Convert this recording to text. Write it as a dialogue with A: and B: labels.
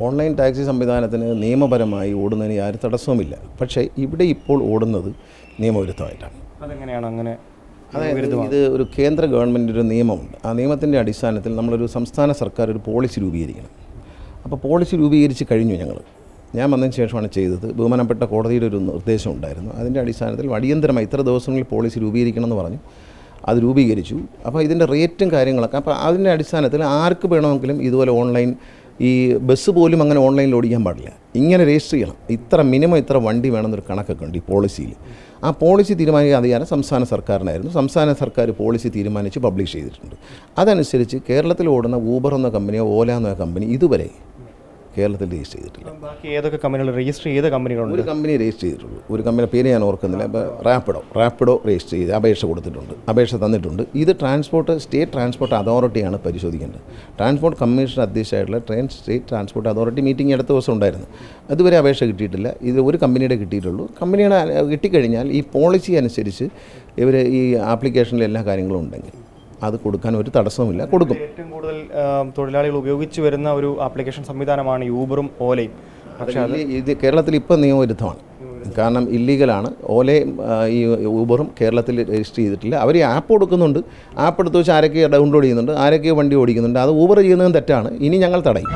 A: Online taxi സംവിധാനത്തിന് നിയമപരമായി ഓടുന്നതിന് യാതൊരു തടസ്സവുമില്ല. പക്ഷേ ഇവിടെ ഇപ്പോൾ ഓടുന്നത് നിയമവിരുദ്ധമായിട്ടാണ്.
B: അതെങ്ങനെയാണ് അങ്ങനെ
A: അതായത് ഇത് ഒരു കേന്ദ്ര ഗവൺമെന്റിന്റെ ഒരു നിയമമുണ്ട്. ആ നിയമത്തിന്റെ അടിസ്ഥാനത്തിൽ നമ്മളൊരു സംസ്ഥാന സർക്കാർ ഒരു പോളിസി രൂപീകരിക്കണം. അപ്പോൾ പോളിസി രൂപീകരിച്ച് കഴിഞ്ഞു ഞങ്ങൾ ഞാൻ വന്നതിന് ശേഷമാണ് ചെയ്തത്. ബഹുമാനപ്പെട്ട കോടതിയുടെ ഒരു നിർദ്ദേശം ഉണ്ടായിരുന്നു. അതിന്റെ അടിസ്ഥാനത്തിൽ അടിയന്തരമായി ഇത്ര ദിവസങ്ങളിൽ പോളിസി രൂപീകരിക്കണം എന്ന് പറഞ്ഞു. അത് രൂപീകരിച്ചു. അപ്പോൾ ഇതിന്റെ റേറ്റും കാര്യങ്ങളൊക്കെ അപ്പോൾ അതിന്റെ അടിസ്ഥാനത്തിൽ ആർക്ക് വേണമെങ്കിലും ഇതുപോലെ ഓൺലൈൻ ഈ ബസ് പോലും അങ്ങനെ ഓൺലൈനിൽ ഓടിക്കാൻ പാടില്ല. ഇങ്ങനെ രജിസ്റ്റർ ചെയ്യണം. ഇത്ര മിനിമം ഇത്ര വണ്ടി വേണമെന്നൊരു കണക്കൊക്കെ ഉണ്ട് ഈ പോളിസിയിൽ ആ പോളിസി തീരുമാനിക്കുന്ന അധികാരം സംസ്ഥാന സർക്കാരിനായിരുന്നു. സംസ്ഥാന സർക്കാർ പോളിസി തീരുമാനിച്ച് പബ്ലിഷ് ചെയ്തിട്ടുണ്ട്. അതനുസരിച്ച് കേരളത്തിൽ ഓടുന്ന ഊബർ എന്ന കമ്പനിയോ ഓല എന്ന കമ്പനി ഇതുവരെ കേരളത്തിൽ രജിസ്റ്റർ ചെയ്തിട്ടില്ല.
B: ബാക്കി ഏതൊക്കെ കമ്പനികൾ രജിസ്റ്റർ ചെയ്ത കമ്പനികളുണ്ട്?
A: ഒരു കമ്പനി രജിസ്റ്റർ ചെയ്തിട്ടുള്ളൂ. ഒരു കമ്പനി പേര് ഞാൻ ഓർക്കുന്നില്ല. ഇപ്പോൾ റാപ്പിഡോ റാപ്പിഡോ രജിസ്റ്റർ ചെയ്ത് അപേക്ഷ കൊടുത്തിട്ടുണ്ട്. അപേക്ഷ തന്നിട്ടുണ്ട്. ഇത് ട്രാൻസ്പോർട്ട് സ്റ്റേറ്റ് ട്രാൻസ്പോർട്ട് അതോറിറ്റിയാണ് പരിശോധിക്കേണ്ടത്. Transport commission അധ്യക്ഷമായിട്ടുള്ള train state transport authority meeting അടുത്ത ദിവസം ഉണ്ടായിരുന്നു. അതുവരെ അപേക്ഷ കിട്ടിയിട്ടില്ല. ഇത് ഒരു കമ്പനിയുടെ കിട്ടിയിട്ടുള്ളൂ. കമ്പനിയുടെ കിട്ടിക്കഴിഞ്ഞാൽ ഈ പോളിസി അനുസരിച്ച് ഇവർ ഈ ആപ്ലിക്കേഷനിൽ എല്ലാ കാര്യങ്ങളും ഉണ്ടെങ്കിൽ. അത് കൊടുക്കാൻ ഒരു തടസ്സവുമില്ല കൊടുക്കും.
B: ഏറ്റവും കൂടുതൽ തൊഴിലാളികൾ ഉപയോഗിച്ച് വരുന്ന ഒരു ആപ്ലിക്കേഷൻ സംവിധാനമാണ് യൂബറും ഓലയും.
A: പക്ഷേ അത് ഇത് കേരളത്തിൽ ഇപ്പം നിയമവിരുദ്ധമാണ്. കാരണം ഇല്ലീഗലാണ്. ഓലയും ഈ ഊബറും കേരളത്തിൽ രജിസ്റ്റർ ചെയ്തിട്ടില്ല. അവർ ഈ ആപ്പ് കൊടുക്കുന്നുണ്ട്. ആപ്പ് എടുത്ത് വെച്ച് ആരൊക്കെ ഡൗൺലോഡ് ചെയ്യുന്നുണ്ട് ആരൊക്കെ വണ്ടി ഓടിക്കുന്നുണ്ട്. അത് ഊബർ ചെയ്യുന്നതും തെറ്റാണ്. ഇനി ഞങ്ങൾ തടയും.